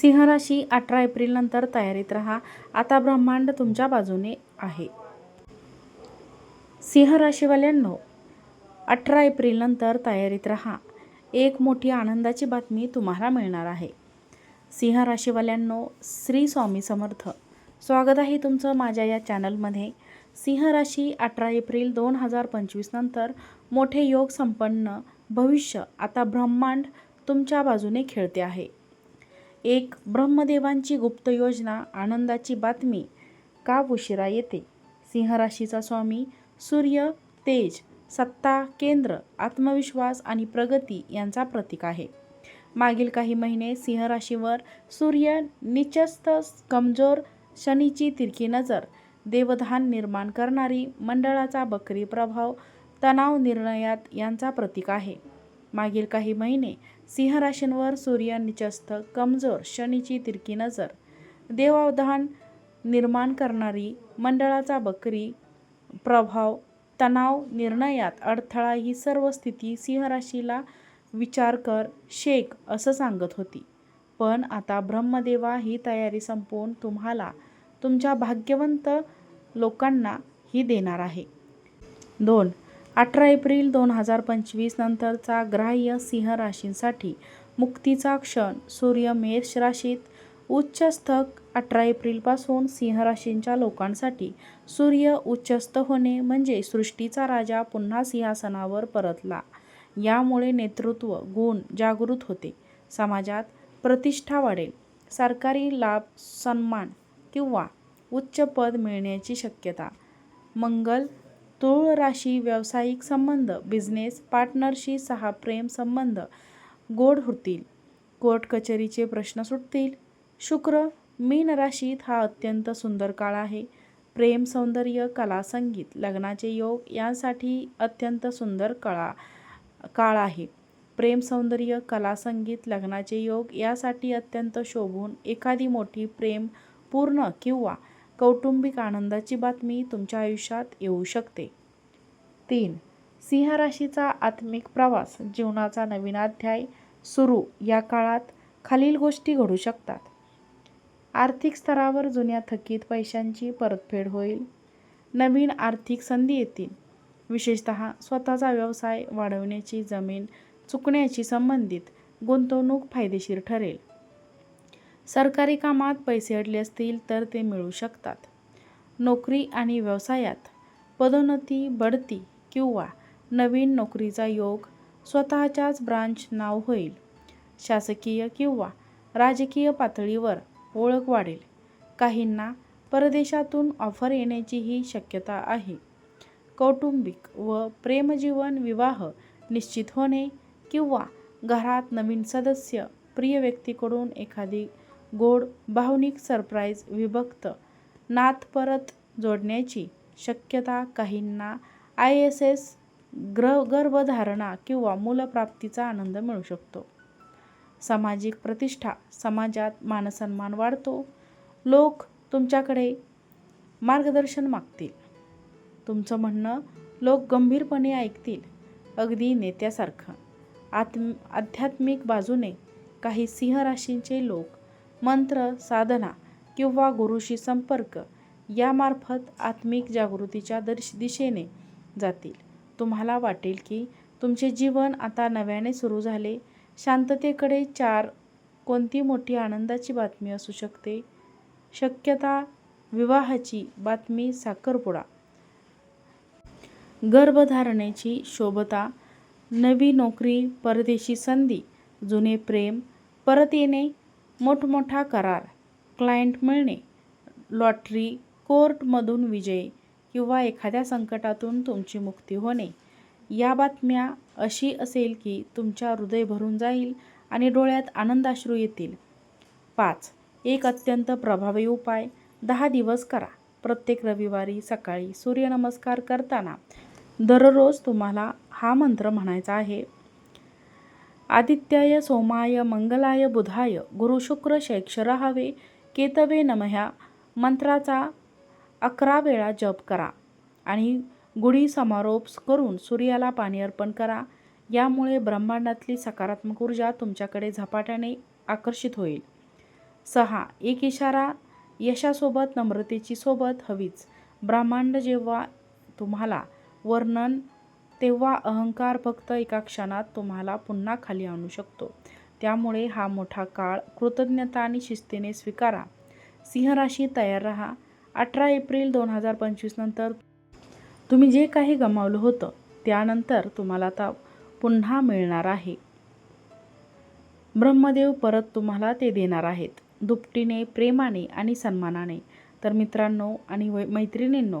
सिंहराशी अठरा एप्रिलनंतर तयारीत राहा. आता ब्रह्मांड तुमच्या बाजूने आहे. सिंह राशीवाल्यांनो अठरा एप्रिलनंतर तयारीत राहा. एक मोठी आनंदाची बातमी तुम्हाला मिळणार आहे. सिंह राशीवाल्यांनो श्री स्वामी समर्थ. स्वागत आहे तुमचं माझ्या या चॅनलमध्ये. सिंह राशी अठरा एप्रिल दोन हजार पंचवीस नंतर मोठे योग संपन्न भविष्य आता ब्रह्मांड तुमच्या बाजूने खेळते आहे. एक ब्रह्मदेवांची गुप्त योजना आनंदाची बातमी का उशिरा येते? सिंहराशीचा स्वामी सूर्य तेज सत्ता केंद्र आत्मविश्वास आणि प्रगती यांचा प्रतीक आहे. मागील काही महिने सिंहराशीवर सूर्य निचस्त कमजोर शनीची तिरकी नजर देवधान निर्माण करणारी मंडळाचा बकरी प्रभाव तणाव निर्णयात यांचा प्रतीक आहे. मागील काही महिने सिंह राशींवर सूर्य निचस्त कमजोर शनीची तिरकी नजर देवावधान निर्माण करणारी मंडळाचा बकरी प्रभाव तणाव निर्णयात अडथळा ही सर्व स्थिती सिंहराशीला विचार कर शेक असं सांगत होती. पण आता ब्रह्मदेवा ही तयारी संपवून तुम्हाला तुमच्या भाग्यवंत लोकांना ही देणार आहे. दोन अठरा एप्रिल दोन हजार पंचवीस नंतरचा ग्राह्य सिंह राशींसाठी मुक्तीचा क्षण. सूर्य मेष राशीत उच्चस्थक अठरा एप्रिलपासून सिंह राशींच्या लोकांसाठी सूर्य उच्चस्थ होणे म्हणजे सृष्टीचा राजा पुन्हा सिंहासनावर परतला. यामुळे नेतृत्व गुण जागृत होते. समाजात प्रतिष्ठा वाढेल. सरकारी लाभ सन्मान किंवा उच्च पद मिळण्याची शक्यता. मंगल तुळ राशी व्यावसायिक संबंध बिझनेस पार्टनरशी सहा प्रेम संबंध गोड होतील. कोर्ट कचेरीचे प्रश्न सुटतील. शुक्र मीन राशीत हा अत्यंत सुंदर काळ आहे. प्रेम सौंदर्य कला संगीत लग्नाचे योग यांसाठी अत्यंत सुंदर कळा काळ आहे. प्रेम सौंदर्य कला संगीत लग्नाचे योग यासाठी अत्यंत शोभून एखादी मोठी प्रेम पूर्ण किंवा कौटुंबिक आनंदाची बातमी तुमच्या आयुष्यात येऊ शकते. तीन सिंह राशीचा आत्मिक प्रवास जीवनाचा नवीन अध्याय सुरू. या काळात खालील गोष्टी घडू शकतात. आर्थिक स्तरावर जुन्या थकीत पैशांची परतफेड होईल. नवीन आर्थिक संधी येतील. विशेषत स्वतःचा व्यवसाय वाढवण्याची जमीन चुकण्याची संबंधित गुंतवणूक फायदेशीर ठरेल. सरकारी कामात पैसे अडले असतील तर ते मिळू शकतात. नोकरी आणि व्यवसायात पदोन्नती बढती किंवा नवीन नोकरीचा योग स्वतःच्याच ब्रांच नाव होईल. शासकीय किंवा राजकीय पातळीवर ओळख वाढेल. काहींना परदेशातून ऑफर येण्याचीही शक्यता आहे. कौटुंबिक व प्रेमजीवन विवाह निश्चित होणे किंवा घरात नवीन सदस्य प्रिय व्यक्तीकडून एखादी गोड भावनिक सरप्राईज विभक्त. नात परत जोडण्याची शक्यता काहींना आय एस एस ग्र गर्भधारणा किंवा मूलप्राप्तीचा आनंद मिळू शकतो. सामाजिक प्रतिष्ठा समाजात मानसन्मान वाढतो. लोक तुमच्याकडे मार्गदर्शन मागतील. तुमचं म्हणणं लोक गंभीरपणे ऐकतील. अगदी नेत्यासारखं. आत्म आध्यात्मिक बाजूने काही सिंह राशींचे लोक मंत्र साधना किंवा गुरुशी संपर्क यामार्फत आत्मिक जागृतीच्या दर्श दिशेने जातील. तुम्हाला वाटेल की तुमचे जीवन आता नव्याने सुरू झाले. शांततेकडे चार कोणती मोठी आनंदाची बातमी असू शकते? शक्यता विवाहाची बातमी साखरपुडा. गर्भधारणेची शोभता नवी नोकरी परदेशी संधी जुने प्रेम परत येणे मोठमोठा करार क्लायंट मिळणे लॉटरी कोर्टमधून विजय किंवा एखाद्या संकटातून तुमची मुक्ती होणे. या बातम्या अशी असेल की तुमच्या हृदय भरून जाईल आणि डोळ्यात आनंदाश्रू येतील. पाच एक अत्यंत प्रभावी उपाय. दहा दिवस करा. प्रत्येक रविवारी सकाळी सूर्यनमस्कार करताना दररोज तुम्हाला हा मंत्र म्हणायचा आहे. आदित्याय सोमाय मंगलाय बुधाय गुरुशुक्र शैक्षर हवे केतवे नमह्या मंत्राचा अकरा वेळा जप करा आणि गुढी समारोप करून सूर्याला पाणी अर्पण करा. यामुळे ब्रह्मांडातली सकारात्मक ऊर्जा तुमच्याकडे झपाट्याने आकर्षित होईल. सहा एक इशारा यशासोबत नम्रतेची सोबत हवीच. ब्रह्मांड जेव्हा तुम्हाला वर्णन तेव्हा अहंकार फक्त एका क्षणात तुम्हाला पुन्हा खाली आणू शकतो. त्यामुळे हा मोठा काळ कृतज्ञता आणि शिस्तीने स्वीकारा. सिंहराशी तयार राहा. अठरा एप्रिल दोन हजार पंचवीस नंतर तुम्ही जे काही गमावलं होतं त्यानंतर तुम्हाला आता पुन्हा मिळणार आहे. ब्रह्मदेव परत तुम्हाला ते देणार आहेत. दुपटीने प्रेमाने आणि सन्मानाने. तर मित्रांनो आणि वै मैत्रिणींनो